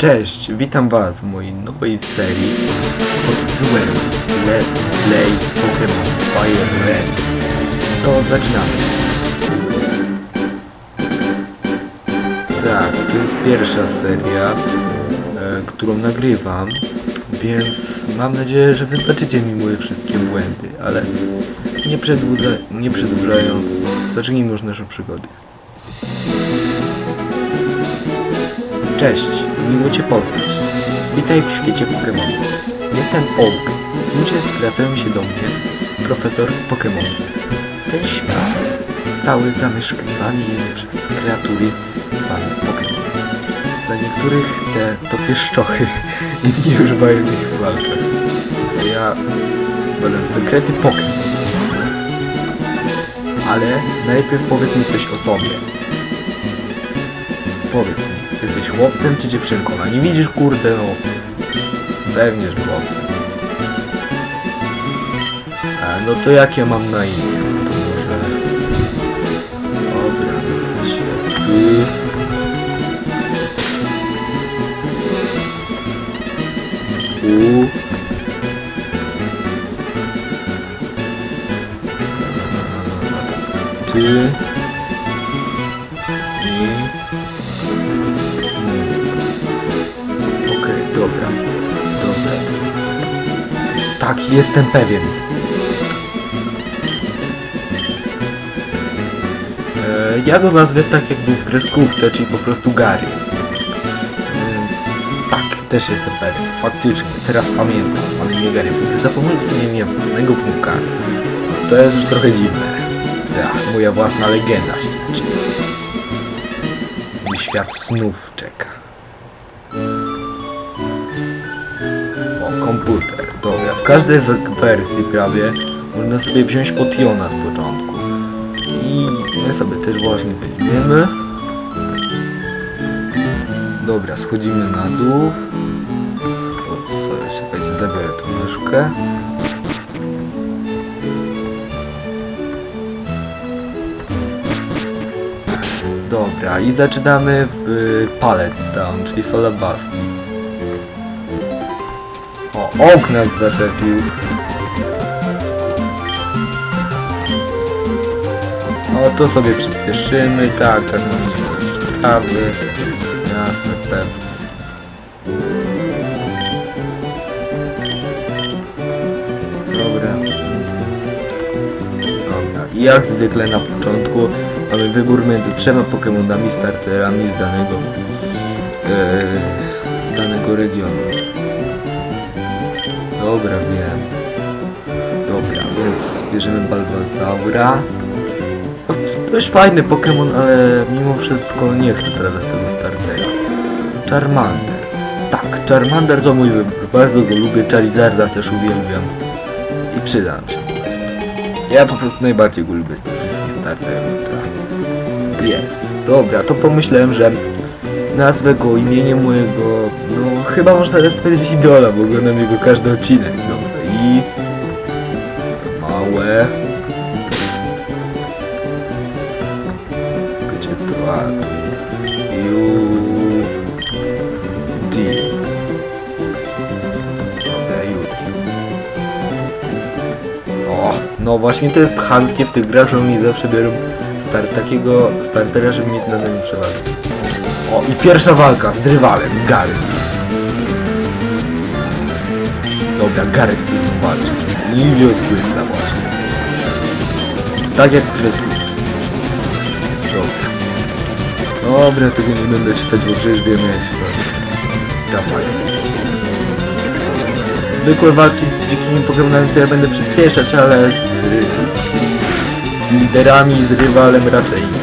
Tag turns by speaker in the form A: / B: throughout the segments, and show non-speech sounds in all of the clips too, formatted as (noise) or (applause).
A: Cześć, witam was w mojej nowej serii pod tytułem Let's Play Pokémon Fire Red. To zaczynamy. Tak, to jest pierwsza seria, e, którą nagrywam, więc mam nadzieję, że wybaczycie mi moje wszystkie błędy, ale nie, przedłuża, nie przedłużając, zacznijmy już naszą przygodę. Cześć, miło Cię poznać. Witaj w świecie Pokémon. Jestem Oak. Ludzie zwracają się do mnie, profesor Pokémon. Ten świat cały zamieszkiwany jest przez kreatury zwane Pokémon. Dla niektórych te to pieszczochy (laughs) i nie używają ich w walkach. Ja wolę sekrety Pokémon. Ale najpierw powiedz mi coś o sobie. Powiedz mi, jesteś chłopcem czy dziewczynką? A nie widzisz, kurde, no... Pewnie, że chłopcem. A, no to jak ja mam na imię? To może... Dobra, no się... Tu... U... Ty... jestem pewien. E, ja go nazwę tak jak był w kreskówce, czyli po prostu Gary. Więc tak, też jestem pewien. Faktycznie, teraz pamiętam, ale nie Gary. Zapomnieć nie własnego pułka. To jest już trochę dziwne. Ja, moja własna legenda się zaczyna. Świat snów czeka. Komputer. Dobra, w każdej we- wersji prawie można sobie wziąć potiona z początku. I my sobie też właśnie weźmiemy. Dobra, schodzimy na dół. O, sorry, czekajcie, zabiorę tą myszkę. Dobra, i zaczynamy w Pallet Town, czyli Falabasti. O, ok nas zaczepił. O, to sobie przyspieszymy, tak, tak, no nie ma sprawy. Jasne, pewnie. Dobra. Dobra, jak zwykle na początku mamy wybór między trzema Pokémonami starterami z danego, e, z danego regionu. Dobra, wiem. Dobra, więc bierzemy Balbazaura. No, Dość fajny Pokémon, ale mimo wszystko nie chcę teraz tego startera. Charmander. Tak, Charmander to mój wybór. Bardzo go lubię, Charizarda też uwielbiam. I przyda nam się. Ja po prostu najbardziej go lubię z tych wszystkich starterów. Jest. Dobra, to pomyślałem, że nazwę go imieniem mojego, no chyba można nawet powiedzieć idola, bo oglądam jego każdy odcinek. Dobra, i... Małe... Gdzie to? A. U... D. Dobra. O, no właśnie to jest chamskie w tych grach, że oni zawsze biorą star takiego startera, żeby mieć nad nami przewagę. O, i pierwsza walka z rywalem, z Garym. Dobra, Gary chce z walczyć. Livio Squirtla właśnie. Tak jak kreskówce. Dobra. Dobra, tego nie będę czytać, bo przecież wiemy jak się. Dawaj. Zwykłe walki z dzikimi Pokemonami ja będę przyspieszać, ale z, z liderami, z rywalem raczej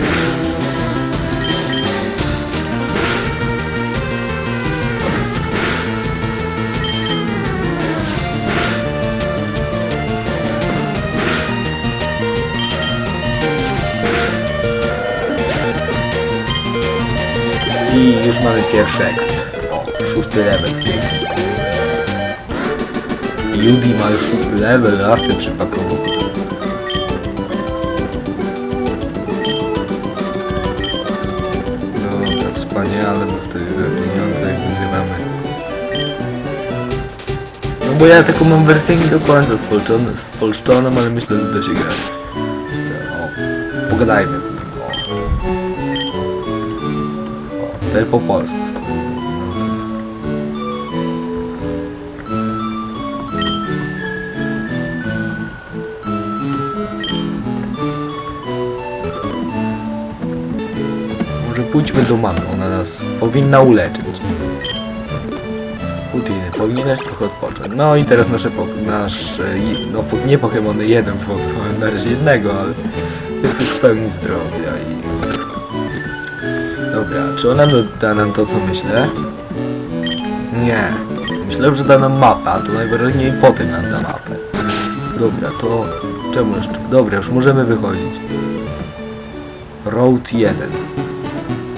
A: już mamy pierwszy ekstra. O, szósty level. Judy ma już szósty level, lasy przypakował. No, to wspaniale, dostaję pieniądze nagrywamy. No bo ja taką mam wersję nie do końca spolczoną, spolszczoną, ale myślę, że da się grać. O, pogadajmy z nim. O. Po polsku. Może pójdźmy do mamy, ona nas powinna uleczyć. Putin, powinieneś trochę odpocząć. No i teraz nasze po, nasz, e, no nie Pokémony, jeden Pokémon, na razie jednego, ale jest już w pełni zdrowia i... Dobra, czy ona da- da nam to, co myślę? Nie. Myślę, że da nam mapę, a to najwyraźniej potem nam da mapę. Dobra, to... Czemu jeszcze? Dobra, już możemy wychodzić. Road 1.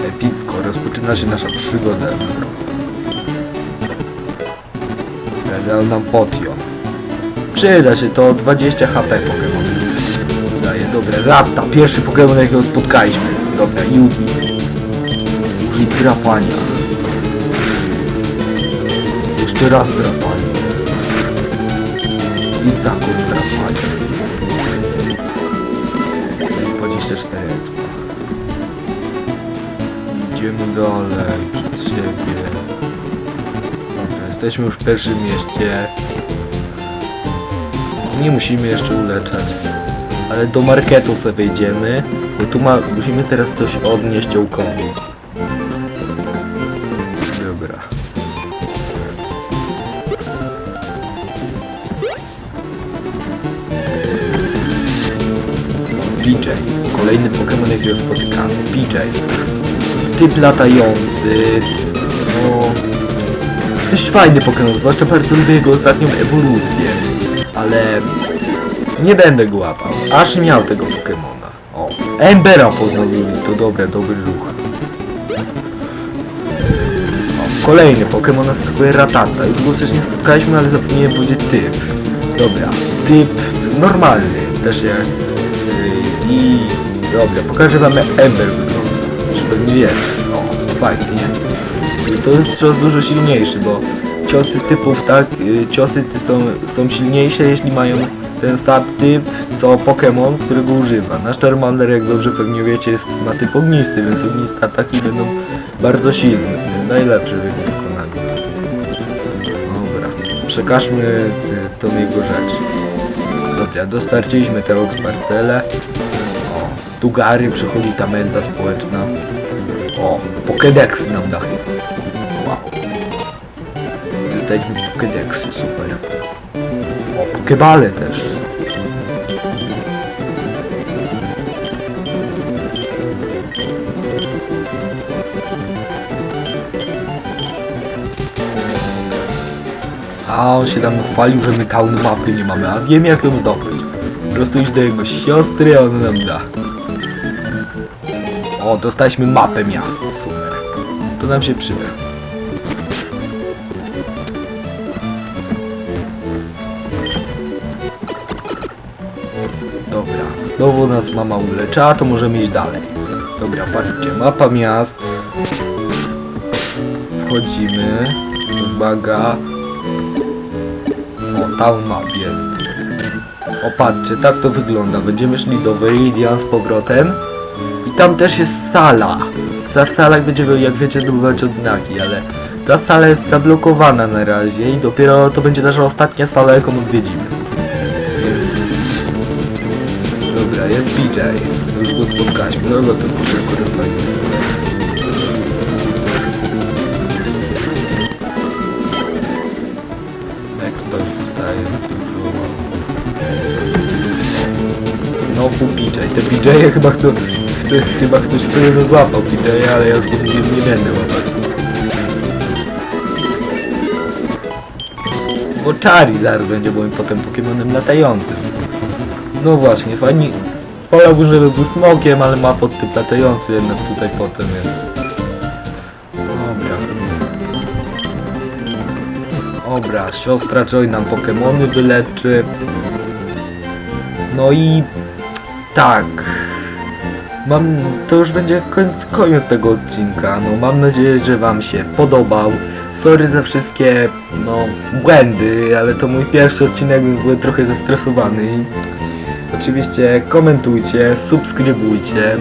A: Epicko, rozpoczyna się nasza przygoda na. Dał nam potio. Przyda się to 20 HP Pokémon. Daje, dobra, Rapta, pierwszy Pokémon jakiego spotkaliśmy. Dobra, Yugi. Użyj drapania. Jeszcze raz drapanie. I zakon drapania. 24 expa. Idziemy dalej, przed siebie. Jesteśmy już w pierwszym mieście. Nie musimy jeszcze uleczać. Ale do marketu sobie wejdziemy, bo tu ma, musimy teraz coś odnieść ołkowi. Dobra. PJ. Kolejny Pokémon jakiego spotykamy. PJ. Typ latający. No... Dość fajny Pokémon, zwłaszcza bardzo lubię jego ostatnią ewolucję. Ale... Nie będę go łapał. Aż miał tego Pokemona. O. Embera poznał Yumi, to dobre, dobry ruch. Kolejny Pokémon nas atakuje Ratata. Już go wcześniej spotkaliśmy, ale zapomniałem powiedzieć typ. Dobra, typ normalny, też jak... I... Dobra, pokażę wam Ember. Żeby nie wiesz. O, fajnie, to jest cios dużo silniejszy, bo ciosy typów, tak, y, ciosy są, są silniejsze, jeśli mają ten sam typ, co Pokémon, którego używa. Nasz Charmander, jak dobrze pewnie wiecie, jest, ma typ ognisty, więc ogniste ataki będą bardzo silne. Najlepsze w jego wykonaniu. Dobra, przekażmy y, tą jego rzecz. Dobra, dostarczyliśmy te Oxparcele. Tu Gary przychodzi ta menta społeczna. O, Pokédex nam da chyba. Wow. Daliśmy Pokédex, super. O, Pokebale też. A on się tam chwalił, że my town mapy nie mamy, a wiem jak ją zdobyć. Po prostu idź do jego siostry, a ona nam da. O, dostaliśmy mapę miast, super. To nam się przyda. Dobra, znowu nas mama ulecza, to możemy iść dalej. Dobra, patrzcie, mapa miast. Wchodzimy. Uwaga. O, town map jest. O, patrzcie, tak to wygląda. Będziemy szli do Viridian z powrotem. I tam też jest sala. Za salach będziemy, jak wiecie, zdobywać odznaki, ale ta sala jest zablokowana na razie i dopiero to będzie nasza ostatnia sala, jaką odwiedzimy. Więc... Dobra, jest PJ. Już go spotkaliśmy. No, no to muszę wstaje dużo. No PJ. Te PJ chyba chcą... Chce, chyba ktoś to złapał PJ, ale ja już go nie, będę łapać. Bo Charizard będzie moim potem Pokemonem latającym. No właśnie, fajnie. Wolałbym, żeby był smokiem, ale ma podtyp latający jednak tutaj potem, więc... Dobra. Dobra, siostra Joy nam Pokemony wyleczy. No i... Tak. Mam, to już będzie koniec, koniec tego odcinka. No mam nadzieję, że wam się podobał. Sorry za wszystkie, no, błędy, ale to mój pierwszy odcinek, więc byłem trochę zestresowany. Oczywiście komentujcie, subskrybujcie,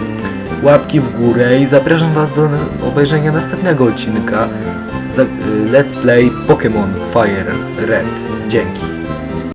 A: łapki w górę i zapraszam was do obejrzenia następnego odcinka y, Let's Play Pokémon Fire Red. Dzięki.